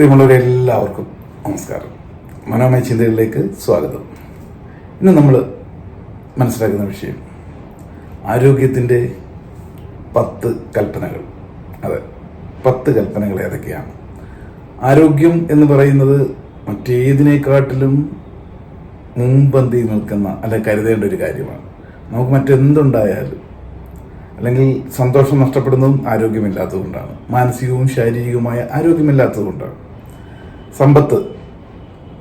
പ്രിയമുള്ളവരെ എല്ലാവർക്കും നമസ്കാരം. മനോമയ ചിന്തകളിലേക്ക് സ്വാഗതം. ഇന്ന് നമ്മൾ മനസ്സിലാക്കുന്ന വിഷയം ആരോഗ്യത്തിന്റെ പത്ത് കൽപ്പനകൾ. അതെ പത്ത് കൽപ്പനകൾ ഏതൊക്കെയാണ്? ആരോഗ്യം എന്ന് പറയുന്നത് മറ്റേതിനേക്കാട്ടിലും മുമ്പന്തി നിൽക്കുന്ന അല്ലെ കരുതേണ്ട ഒരു കാര്യമാണ്. നമുക്ക് മറ്റെന്തുണ്ടായാലും അല്ലെങ്കിൽ സന്തോഷം നഷ്ടപ്പെടുന്നതും ആരോഗ്യമില്ലാത്തതുകൊണ്ടാണ്. മാനസികവും ശാരീരികവുമായ ആരോഗ്യമില്ലാത്തതുകൊണ്ടാണ്. സമ്പത്ത്.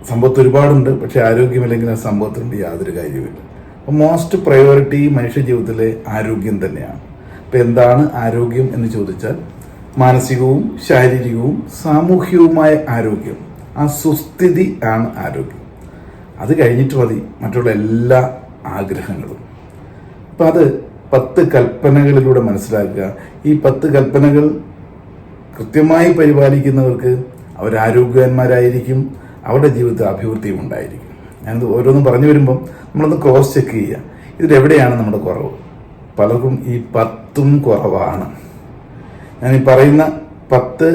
സമ്പത്ത് ഒരുപാടുണ്ട് പക്ഷെ ആരോഗ്യമില്ലെങ്കിൽ ആ സമ്പത്തിനുണ്ട് യാതൊരു കാര്യവുമില്ല. അപ്പോൾ മോസ്റ്റ് പ്രയോറിറ്റി മനുഷ്യ ജീവിതത്തിലെ ആരോഗ്യം തന്നെയാണ്. അപ്പോൾ എന്താണ് ആരോഗ്യം എന്ന് ചോദിച്ചാൽ മാനസികവും ശാരീരികവും സാമൂഹികവുമായ ആരോഗ്യം ആ സുസ്ഥിതി ആണ് ആരോഗ്യം. അത് കഴിഞ്ഞിട്ട് മതി മറ്റുള്ള എല്ലാ ആഗ്രഹങ്ങളും. അപ്പം അത് പത്ത് കൽപ്പനകളിലൂടെ മനസ്സിലാക്കുക. ഈ പത്ത് കൽപ്പനകൾ കൃത്യമായി പരിപാലിക്കുന്നവർക്ക് അവരാരോഗ്യവാന്മാരായിരിക്കും അവരുടെ ജീവിതത്തിൽ അഭിവൃദ്ധിയും ഉണ്ടായിരിക്കും. ഞാൻ ഓരോന്നും പറഞ്ഞു വരുമ്പം നമ്മളൊന്ന് ക്രോസ് ചെക്ക് ചെയ്യുക. ഇതിലെവിടെയാണ് നമ്മുടെ കുറവ്? പലർക്കും ഈ പത്തും കുറവാണ്. ഞാൻ ഈ പറയുന്ന പത്ത്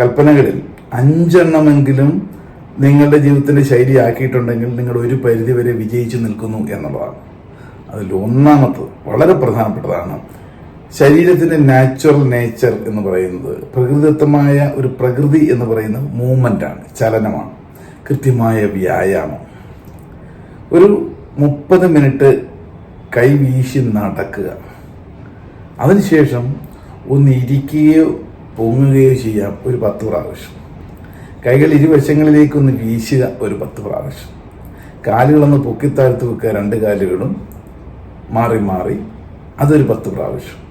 കൽപ്പനകളിൽ അഞ്ചെണ്ണമെങ്കിലും നിങ്ങളുടെ ജീവിതത്തിന്റെ ശൈലി ആക്കിയിട്ടുണ്ടെങ്കിൽ നിങ്ങൾ ഒരു പരിധിവരെ വിജയിച്ചു നിൽക്കുന്നു എന്നുള്ളതാണ്. അതിൽ ഒന്നാമത്തത് വളരെ പ്രധാനപ്പെട്ടതാണ് ശരീരത്തിന്റെ നാച്ചുറൽ നേച്ചർ എന്ന് പറയുന്നത് പ്രകൃതിദത്തമായ ഒരു പ്രകൃതി എന്ന് പറയുന്നത് ആണ് ചലനമാണ് കൃത്യമായ വ്യായാമം. ഒരു മുപ്പത് മിനിറ്റ് കൈ വീശി നടക്കുക. അതിനുശേഷം ഒന്ന് ഇരിക്കുകയോ പൊങ്ങുകയോ ചെയ്യാം ഒരു പത്ത് പ്രാവശ്യം. കൈകൾ ഇരുവശങ്ങളിലേക്ക് ഒന്ന് വീശുക ഒരു പത്ത് പ്രാവശ്യം. കാലുകളൊന്ന് പൊക്കിത്താഴ്ത്ത് വെക്കുക രണ്ട് കാലുകളും മാറി മാറി അതൊരു പത്ത് പ്രാവശ്യം.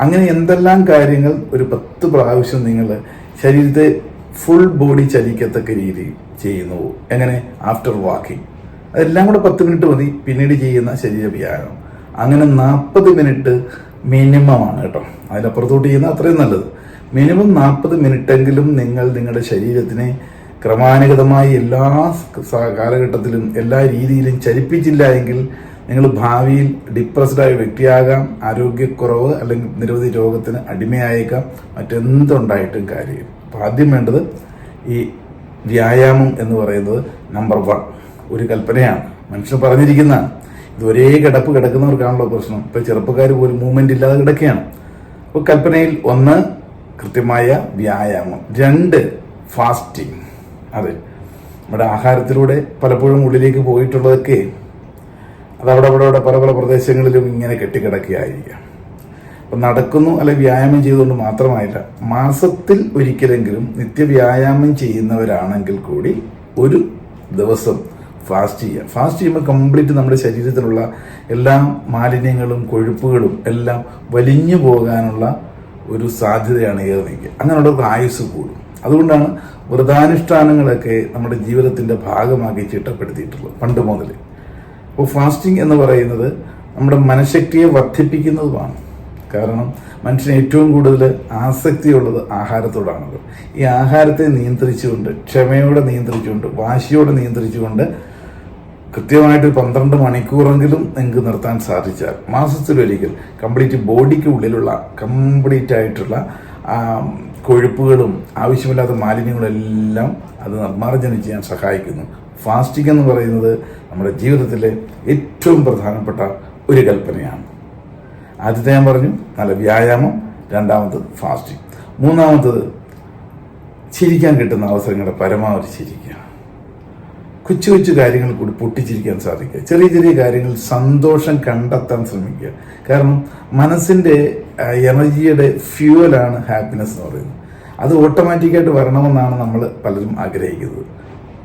അങ്ങനെ എന്തെല്ലാം കാര്യങ്ങൾ ഒരു പത്ത് പ്രാവശ്യം നിങ്ങൾ ശരീരത്തെ ഫുൾ ബോഡി ചലിക്കത്തക്ക രീതി ചെയ്യുന്നു? എങ്ങനെ? ആഫ്റ്റർ വാക്കിംഗ് അതെല്ലാം കൂടെ പത്ത് മിനിറ്റ് മതി. പിന്നീട് ചെയ്യുന്ന ശരീര വ്യായാമം. അങ്ങനെ നാൽപ്പത് മിനിറ്റ് മിനിമമാണ് കേട്ടോ. അതിലപ്പുറത്തോട്ട് ചെയ്യുന്ന അത്രയും നല്ലത്. മിനിമം നാൽപ്പത് മിനിറ്റെങ്കിലും നിങ്ങൾ നിങ്ങളുടെ ശരീരത്തിനെ ക്രമാനുഗതമായി എല്ലാ കാലഘട്ടത്തിലും എല്ലാ രീതിയിലും ചലിപ്പിച്ചില്ല എങ്കിൽ നിങ്ങൾ ഭാവിയിൽ ഡിപ്രസ്ഡ് ആയ വ്യക്തിയാകാം ആരോഗ്യക്കുറവ് അല്ലെങ്കിൽ നിരവധി രോഗത്തിന് അടിമയായേക്കാം മറ്റെന്തുണ്ടായിട്ടും കാര്യം അപ്പം ആദ്യം വേണ്ടത് ഈ വ്യായാമം എന്ന് പറയുന്നത് നമ്പർ വൺ ഒരു കൽപ്പനയാണ്. മനുഷ്യൻ പറഞ്ഞിരിക്കുന്നതാണ് ഇത് ഒരേ കിടപ്പ് കിടക്കുന്നവർക്കാണല്ലോ പ്രശ്നം. ഇപ്പോൾ ചെറുപ്പക്കാർ പോലും മൂവ്മെന്റ് ഇല്ലാതെ കിടക്കുകയാണ്. അപ്പോൾ കൽപ്പനയിൽ ഒന്ന് കൃത്യമായ വ്യായാമം രണ്ട് ഫാസ്റ്റിംഗ് അതെ നമ്മുടെ ആഹാരത്തിലൂടെ പലപ്പോഴും ഉള്ളിലേക്ക് പോയിട്ടുള്ളതൊക്കെ അത് അവിടെ അവിടെ അവിടെ പല പല പ്രദേശങ്ങളിലും ഇങ്ങനെ കെട്ടിക്കിടക്കുകയായിരിക്കാം. അപ്പം നടക്കുന്നു അല്ലെ വ്യായാമം ചെയ്തുകൊണ്ട് മാത്രമായില്ല മാസത്തിൽ ഒരിക്കലെങ്കിലും നിത്യവ്യായാമം ചെയ്യുന്നവരാണെങ്കിൽ കൂടി ഒരു ദിവസം ഫാസ്റ്റ് ചെയ്യുക. ഫാസ്റ്റ് ചെയ്യുമ്പോൾ കംപ്ലീറ്റ് നമ്മുടെ ശരീരത്തിലുള്ള എല്ലാ മാലിന്യങ്ങളും കൊഴുപ്പുകളും എല്ലാം വലിഞ്ഞു പോകാനുള്ള ഒരു സാധ്യതയാണ് ഏറെ നീക്കുക അങ്ങനെയുള്ളവർക്ക് ആയുസ് കൂടും. അതുകൊണ്ടാണ് വ്രതാനുഷ്ഠാനങ്ങളൊക്കെ നമ്മുടെ ജീവിതത്തിന്റെ ഭാഗമാക്കി ചിട്ടപ്പെടുത്തിയിട്ടുള്ളത് പണ്ട് മുതൽ അപ്പോൾ ഫാസ്റ്റിംഗ് എന്ന് പറയുന്നത് നമ്മുടെ മനഃശക്തിയെ വർദ്ധിപ്പിക്കുന്നതുമാണ്. കാരണം മനുഷ്യന് ഏറ്റവും കൂടുതൽ ആസക്തിയുള്ളത് ആഹാരത്തോടാണല്ലോ. ഈ ആഹാരത്തെ നിയന്ത്രിച്ചുകൊണ്ട് ക്ഷമയോടെ നിയന്ത്രിച്ചുകൊണ്ട് വാശിയോടെ നിയന്ത്രിച്ചുകൊണ്ട് കൃത്യമായിട്ട് പന്ത്രണ്ട് മണിക്കൂറെങ്കിലും നിങ്ങൾക്ക് നിർത്താൻ സാധിച്ചാൽ മാസത്തിലൊരിക്കൽ കംപ്ലീറ്റ് ബോഡിക്ക് ഉള്ളിലുള്ള കംപ്ലീറ്റ് ആയിട്ടുള്ള കൊഴുപ്പുകളും ആവശ്യമില്ലാത്ത മാലിന്യങ്ങളും എല്ലാം അത് നിർമ്മാർജനം ചെയ്യാൻ സഹായിക്കുന്നു. ഫാസ്റ്റിംഗ് എന്ന് പറയുന്നത് നമ്മുടെ ജീവിതത്തിലെ ഏറ്റവും പ്രധാനപ്പെട്ട ഒരു കൽപ്പനയാണ്. ആദ്യത്തെ ഞാൻ പറഞ്ഞു നല്ല വ്യായാമം രണ്ടാമത്തത് ഫാസ്റ്റിംഗ്. മൂന്നാമത്തത് ചിരിക്കാൻ കിട്ടുന്ന അവസരങ്ങളുടെ പരമാവധി ചിരിക്കുക. കൊച്ചു കൊച്ചു കാര്യങ്ങൾ കൂടി പൊട്ടിച്ചിരിക്കാൻ സാധിക്കുക. ചെറിയ ചെറിയ കാര്യങ്ങൾ സന്തോഷം കണ്ടെത്താൻ ശ്രമിക്കുക. കാരണം മനസ്സിന്റെ എനർജിയുടെ ഫ്യൂവലാണ് ഹാപ്പിനെസ് എന്ന് പറയുന്നത്. അത് ഓട്ടോമാറ്റിക്കായിട്ട് വരണമെന്നാണ് നമ്മൾ പലരും ആഗ്രഹിക്കുന്നത്.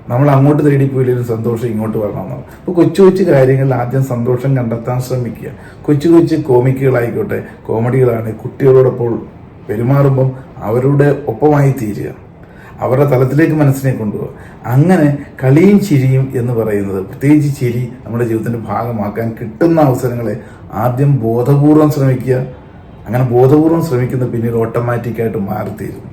നമ്മൾ അങ്ങോട്ട് തേടി പോയില്ലെങ്കിലും സന്തോഷം ഇങ്ങോട്ട് വരണമെന്നാണ് അപ്പോൾ കൊച്ചു കൊച്ചു കാര്യങ്ങളിൽ ആദ്യം സന്തോഷം കണ്ടെത്താൻ ശ്രമിക്കുക. കൊച്ചു കൊച്ചു കോമിക്കുകളായിക്കോട്ടെ കോമഡികളാണ് കുട്ടികളോടൊപ്പം പെരുമാറുമ്പം അവരുടെ ഒപ്പമായി തീരുക. അവരുടെ തലത്തിലേക്ക് മനസ്സിനെ കൊണ്ടുപോകുക അങ്ങനെ കളിയും ചിരിയും എന്ന് പറയുന്നത് പ്രത്യേകിച്ച് ചിരി നമ്മുടെ ജീവിതത്തിന്റെ ഭാഗമാക്കാൻ കിട്ടുന്ന അവസരങ്ങളെ ആദ്യം ബോധപൂർവം ശ്രമിക്കുക. അങ്ങനെ ബോധപൂർവം ശ്രമിക്കുന്ന പിന്നീട് ഓട്ടോമാറ്റിക്കായിട്ട് മാറിത്തീരുന്നു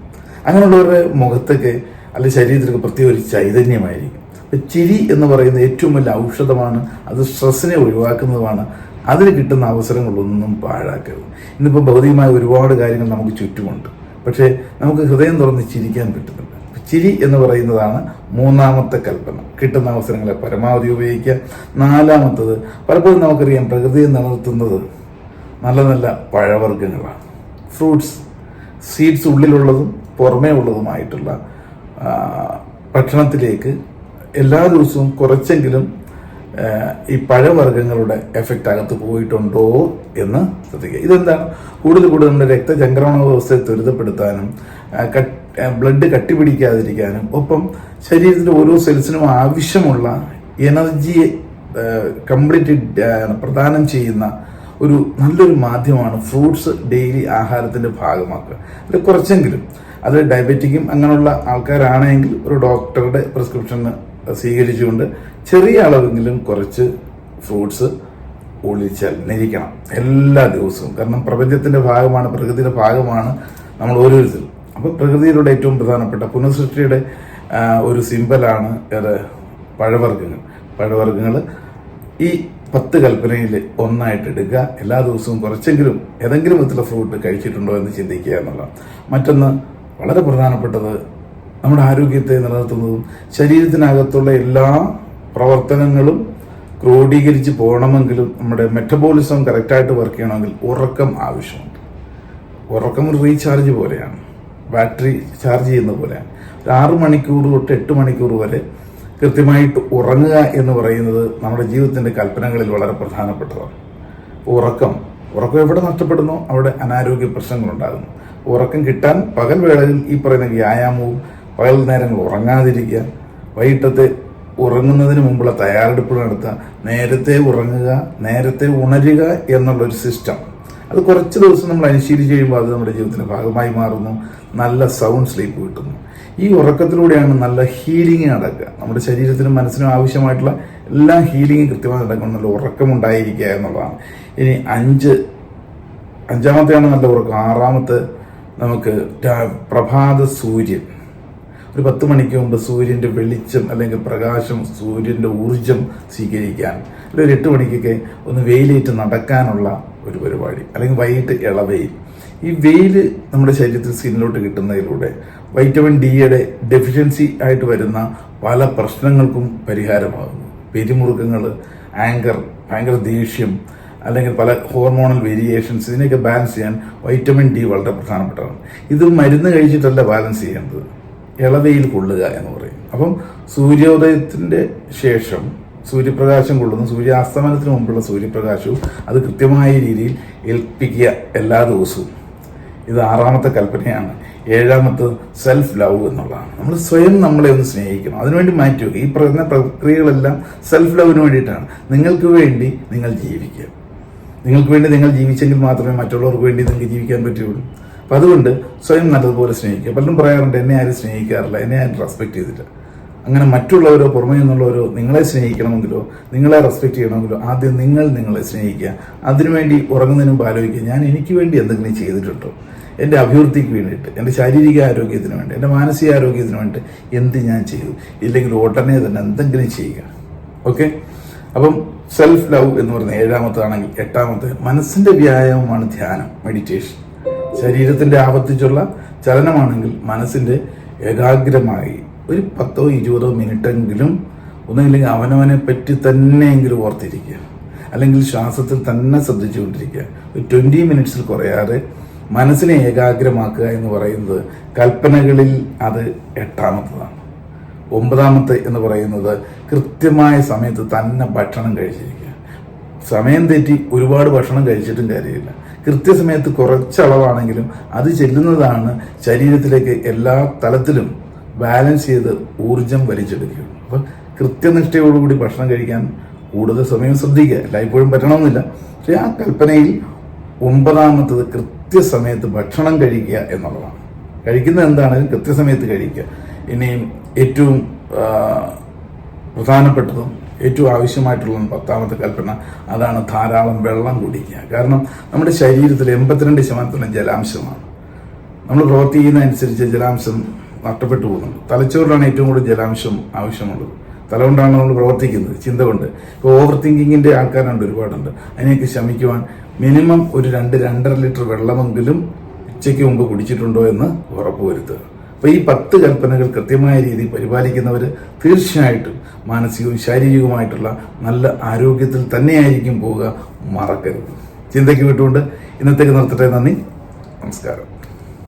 അങ്ങനെയുള്ളവരുടെ മുഖത്തൊക്കെ അല്ലെങ്കിൽ ശരീരത്തിന് പ്രത്യേക ഒരു ചൈതന്യമായിരിക്കും. അപ്പം ചിരി എന്ന് പറയുന്ന ഏറ്റവും വലിയ ഔഷധമാണ്. അത് സ്ട്രെസ്സിനെ ഒഴിവാക്കുന്നതുമാണ്. അതിന് കിട്ടുന്ന അവസരങ്ങളൊന്നും പാഴാക്കരുത്. ഇന്നിപ്പോൾ ഭൗതികമായ ഒരുപാട് കാര്യങ്ങൾ നമുക്ക് ചുറ്റുമുണ്ട്. പക്ഷേ നമുക്ക് ഹൃദയം തുറന്ന് ചിരിക്കാൻ പറ്റുന്നുണ്ട് ചിരി എന്ന് പറയുന്നതാണ് മൂന്നാമത്തെ കൽപ്പന. കിട്ടുന്ന അവസരങ്ങളെ പരമാവധി ഉപയോഗിക്കുക. നാലാമത്തത് പലപ്പോഴും നമുക്കറിയാം പ്രകൃതിയെ നിലനിർത്തുന്നത് നല്ല നല്ല പഴവർഗങ്ങളാണ്. ഫ്രൂട്ട്സ് സീഡ്സ് ഉള്ളിലുള്ളതും പുറമേ ഉള്ളതുമായിട്ടുള്ള ഭക്ഷണത്തിലേക്ക് എല്ലാ ദിവസവും കുറച്ചെങ്കിലും ഈ പഴവർഗങ്ങളുടെ എഫക്റ്റ് അകത്ത് പോയിട്ടുണ്ടോ എന്ന് ശ്രദ്ധിക്കുക. ഇതെന്താണ്? കൂടുതൽ കൂടുതൽ നമ്മുടെ രക്തചംക്രമണ വ്യവസ്ഥയെ ത്വരിതപ്പെടുത്താനും ബ്ലഡ് കട്ടിപിടിക്കാതിരിക്കാനും ഒപ്പം ശരീരത്തിന്റെ ഓരോ സെൽസിനും ആവശ്യമുള്ള എനർജിയെ കംപ്ലീറ്റ് പ്രദാനം ചെയ്യുന്ന ഒരു നല്ലൊരു മാധ്യമമാണ് ഫ്രൂട്ട്സ് ഡെയിലി ആഹാരത്തിന്റെ ഭാഗമാക്കുക. അതിൽ കുറച്ചെങ്കിലും അത് ഡയബറ്റിക്കും അങ്ങനെയുള്ള ആൾക്കാരാണെങ്കിൽ ഒരു ഡോക്ടറുടെ പ്രിസ്ക്രിപ്ഷൻ സ്വീകരിച്ചുകൊണ്ട് ചെറിയ അളവെങ്കിലും കുറച്ച് ഫ്രൂട്ട്സ് ഒളിച്ചാൽ നിരിക്കണം എല്ലാ ദിവസവും. കാരണം പ്രപഞ്ചത്തിന്റെ ഭാഗമാണ് പ്രകൃതിയുടെ ഭാഗമാണ് നമ്മൾ ഓരോരുത്തരും. അപ്പോൾ പ്രകൃതിയിലൂടെ ഏറ്റവും പ്രധാനപ്പെട്ട പുനഃസൃഷ്ടിയുടെ ഒരു സിമ്പലാണ് ഏത് പഴവർഗങ്ങൾ. പഴവർഗങ്ങൾ ഈ പത്ത് കൽപ്പനയിൽ ഒന്നായിട്ട് എടുക്കുക. എല്ലാ ദിവസവും കുറച്ചെങ്കിലും ഏതെങ്കിലും വിധത്തിലുള്ള ഫ്രൂട്ട് കഴിച്ചിട്ടുണ്ടോ എന്ന് ചിന്തിക്കുക എന്നുള്ളതാണ്. മറ്റൊന്ന് വളരെ പ്രധാനപ്പെട്ടത് നമ്മുടെ ആരോഗ്യത്തെ നിലനിർത്തുന്നതും ശരീരത്തിനകത്തുള്ള എല്ലാ പ്രവർത്തനങ്ങളും ക്രോഡീകരിച്ച് പോകണമെങ്കിലും നമ്മുടെ മെറ്റബോളിസം കറക്റ്റായിട്ട് വർക്ക് ചെയ്യണമെങ്കിൽ ഉറക്കം ആവശ്യമുണ്ട്. ഉറക്കം ഒരു റീചാർജ് പോലെയാണ്. ബാറ്ററി ചാർജ് ചെയ്യുന്ന പോലെയാണ്. ഒരു ആറ് മണിക്കൂർ തൊട്ട് എട്ട് മണിക്കൂർ വരെ കൃത്യമായിട്ട് ഉറങ്ങുക എന്ന് പറയുന്നത് നമ്മുടെ ജീവിതത്തിന്റെ കൽപ്പനകളിൽ വളരെ പ്രധാനപ്പെട്ടതാണ്. ഉറക്കം. ഉറക്കം എവിടെ നഷ്ടപ്പെടുന്നോ? അവിടെ അനാരോഗ്യ പ്രശ്നങ്ങളുണ്ടാകുന്നു. ഉറക്കം കിട്ടാൻ പകൽ വേളയിൽ ഈ പറയുന്ന വ്യായാമവും പകൽ നേരങ്ങൾ ഉറങ്ങാതിരിക്കുക വൈകിട്ടത്തെ ഉറങ്ങുന്നതിന് മുമ്പുള്ള തയ്യാറെടുപ്പ് നടത്തുക നേരത്തെ ഉറങ്ങുക നേരത്തെ ഉണരുക എന്നുള്ളൊരു സിസ്റ്റം അത് കുറച്ച് ദിവസം നമ്മൾ അനുശീലിച്ച് കഴിയുമ്പോൾ അത് നമ്മുടെ ജീവിതത്തിന്റെ ഭാഗമായി മാറുന്നു നല്ല സൗണ്ട് സ്ലീപ്പ് കിട്ടുന്നു. ഈ ഉറക്കത്തിലൂടെയാണ് നല്ല ഹീലിംഗ് നടക്കുക. നമ്മുടെ ശരീരത്തിനും മനസ്സിനും ആവശ്യമായിട്ടുള്ള എല്ലാ ഹീലിംഗും കൃത്യമായി നടക്കണം നല്ല ഉറക്കമുണ്ടായിരിക്കുക എന്നുള്ളതാണ്. ഇനി അഞ്ച് അഞ്ചാമത്തെയാണ് നല്ല ഉറക്കം. ആറാമത്തെ നമുക്ക് പ്രഭാത സൂര്യൻ. ഒരു പത്ത് മണിക്ക് മുമ്പ് സൂര്യന്റെ വെളിച്ചം അല്ലെങ്കിൽ പ്രകാശം സൂര്യന്റെ ഊർജം സ്വീകരിക്കാൻ അല്ലെങ്കിൽ ഒരു എട്ട് മണിക്കൊക്കെ ഒന്ന് വെയിലേറ്റ് നടക്കാനുള്ള ഒരു പരിപാടി അല്ലെങ്കിൽ വൈകിട്ട് ഇളവെയിൽ. ഈ വെയിൽ നമ്മുടെ ശരീരത്തിൽ സ്കിന്നിലോട്ട് കിട്ടുന്നതിലൂടെ വൈറ്റമിൻ ഡിയുടെ ഡെഫിഷ്യൻസി ആയിട്ട് വരുന്ന പല പ്രശ്നങ്ങൾക്കും പരിഹാരമാകുന്നു. പെരുമുറുക്കങ്ങൾ ആങ്കർ ഭയങ്കര ദേഷ്യം അല്ലെങ്കിൽ പല ഹോർമോണൽ വേരിയേഷൻസ് ഇതിനെയൊക്കെ ബാലൻസ് ചെയ്യാൻ വൈറ്റമിൻ ഡി വളരെ പ്രധാനപ്പെട്ടതാണ്. ഇത് മരുന്ന് കഴിച്ചിട്ടല്ല ബാലൻസ് ചെയ്യേണ്ടത്. ഇളവയിൽ കൊള്ളുക എന്ന് പറയും. അപ്പം സൂര്യോദയത്തിന്റെ ശേഷം സൂര്യപ്രകാശം കൊള്ളുന്ന. സൂര്യാസ്തമനത്തിന് മുമ്പുള്ള സൂര്യപ്രകാശവും അത് കൃത്യമായ രീതിയിൽ ഏൽപ്പിക്കുക എല്ലാ ദിവസവും. ഇത് ആറാമത്തെ കൽപ്പനയാണ്. ഏഴാമത്തെ സെൽഫ് ലവ് എന്നുള്ളതാണ്. നമ്മൾ സ്വയം നമ്മളെ ഒന്ന് സ്നേഹിക്കണം. അതിനുവേണ്ടി മാറ്റുക ഈ പറയുന്ന പ്രക്രിയകളെല്ലാം സെൽഫ് ലവിന് വേണ്ടിയിട്ടാണ്. നിങ്ങൾക്ക് വേണ്ടി നിങ്ങൾ ജീവിക്കുക. നിങ്ങൾക്ക് വേണ്ടി നിങ്ങൾ ജീവിച്ചെങ്കിൽ മാത്രമേ മറ്റുള്ളവർക്ക് വേണ്ടി നിങ്ങൾക്ക് ജീവിക്കാൻ പറ്റുകയുള്ളൂ. അപ്പം അതുകൊണ്ട് സ്വയം നല്ലതുപോലെ സ്നേഹിക്കുക. പലരും പറയാറുണ്ട് എന്നെ ആരും സ്നേഹിക്കാറില്ല എന്നെ ആരും റെസ്പെക്ട് ചെയ്തില്ല. അങ്ങനെ മറ്റുള്ളവരോ പുറമേ നിന്നുള്ളവരോ നിങ്ങളെ സ്നേഹിക്കണമെങ്കിലോ നിങ്ങളെ റെസ്പെക്ട് ചെയ്യണമെങ്കിലോ ആദ്യം നിങ്ങൾ നിങ്ങളെ സ്നേഹിക്കുക. അതിനുവേണ്ടി ഉറങ്ങുന്നതിനും ആലോചിക്കുക ഞാൻ എനിക്ക് വേണ്ടി എന്തെങ്കിലും ചെയ്തിട്ടുണ്ടോ? എന്റെ അഭിവൃദ്ധിക്ക് വേണ്ടിയിട്ട് എന്റെ ശാരീരിക ആരോഗ്യത്തിന് വേണ്ടി എന്റെ മാനസിക ആരോഗ്യത്തിന് വേണ്ടി എന്ത് ഞാൻ ചെയ്തു? ഇല്ലെങ്കിൽ ഉടനെ തന്നെ എന്തെങ്കിലും ചെയ്യുക. ഓക്കെ? അപ്പം സെൽഫ് ലവ് എന്ന് പറയുന്ന ഏഴാമത്താണെങ്കിൽ എട്ടാമത്തെ മനസ്സിന്റെ വ്യായാമമാണ് ധ്യാനം മെഡിറ്റേഷൻ ശരീരത്തിന്റെ ആവർത്തിച്ചുള്ള ചലനമാണെങ്കിൽ മനസ്സിന്റെ ഏകാഗ്രമായി ഒരു പത്തോ ഇരുപതോ മിനിറ്റെങ്കിലും ഒന്നുമില്ലെങ്കിൽ അവനവനെ പറ്റി തന്നെയെങ്കിലും ഓർത്തിരിക്കുക. അല്ലെങ്കിൽ ശ്വാസത്തിൽ തന്നെ ശ്രദ്ധിച്ചുകൊണ്ടിരിക്കുക. ഒരു ട്വന്റി മിനിറ്റ്സിൽ കുറയാതെ മനസ്സിനെ ഏകാഗ്രമാക്കുക എന്ന് പറയുന്നത് കൽപ്പനകളിൽ അത് എട്ടാമത്തതാണ്. ഒമ്പതാമത്തെ എന്ന് പറയുന്നത് കൃത്യമായ സമയത്ത് തന്നെ ഭക്ഷണം കഴിച്ചിരിക്കുക. സമയം തെറ്റി ഒരുപാട് ഭക്ഷണം കഴിച്ചിട്ടും കാര്യമില്ല. കൃത്യസമയത്ത് കുറച്ചളവാണെങ്കിലും അത് ചെല്ലുന്നതാണ് ശരീരത്തിലേക്ക് എല്ലാ തലത്തിലും ബാലൻസ് ചെയ്ത് ഊർജം വലിച്ചെടുക്കുകയുള്ളൂ അപ്പം കൃത്യനിഷ്ഠയോടുകൂടി ഭക്ഷണം കഴിക്കാൻ കൂടുതൽ സമയം ശ്രദ്ധിക്കുക. എല്ലായ്പ്പോഴും പറ്റണമെന്നില്ല. പക്ഷെ ആ കൽപ്പനയിൽ ഒമ്പതാമത്തത് കൃത്യസമയത്ത് ഭക്ഷണം കഴിക്കുക എന്നുള്ളതാണ്. കഴിക്കുന്നത് എന്താണെങ്കിലും കൃത്യസമയത്ത് കഴിക്കുക. ഇനിയും ഏറ്റവും പ്രധാനപ്പെട്ടതും ഏറ്റവും ആവശ്യമായിട്ടുള്ള പത്താമത്തെ കൽപ്പന അതാണ് ധാരാളം വെള്ളം കുടിക്കുക. കാരണം നമ്മുടെ ശരീരത്തിൽ എൺപത്തിരണ്ട് ശതമാനത്തോളം ജലാംശമാണ്. നമ്മൾ പ്രവർത്തിക്കുന്നതനുസരിച്ച് ജലാംശം നഷ്ടപ്പെട്ടു പോകുന്നുണ്ട്. തലച്ചോറിലാണ് ഏറ്റവും കൂടുതൽ ജലാംശം ആവശ്യമുള്ളത്. തലകൊണ്ടാണ് നമ്മൾ പ്രവർത്തിക്കുന്നത്. ചിന്ത കൊണ്ട് ഇപ്പോൾ ഓവർ തിങ്കിങ്ങിന്റെ ആൾക്കാരുണ്ട് ഒരുപാടുണ്ട്. അതിനെയൊക്കെ ശമിക്കുവാൻ മിനിമം ഒരു രണ്ട് രണ്ടര ലിറ്റർ വെള്ളമെങ്കിലും ഉച്ചയ്ക്ക് മുമ്പ് കുടിച്ചിട്ടുണ്ടോ എന്ന് ഉറപ്പുവരുത്തുക അപ്പോൾ ഈ പത്ത് കൽപ്പനകൾ കൃത്യമായ രീതിയിൽ പരിപാലിക്കുന്നവർ തീർച്ചയായിട്ടും മാനസികവും ശാരീരികവുമായിട്ടുള്ള നല്ല ആരോഗ്യത്തിൽ തന്നെയായിരിക്കും പോവുക മറക്കരുത്. ചിന്തയ്ക്ക് വിട്ടുകൊണ്ട് ഇന്നത്തേക്ക് നിർത്തട്ടെ. നന്ദി. നമസ്കാരം.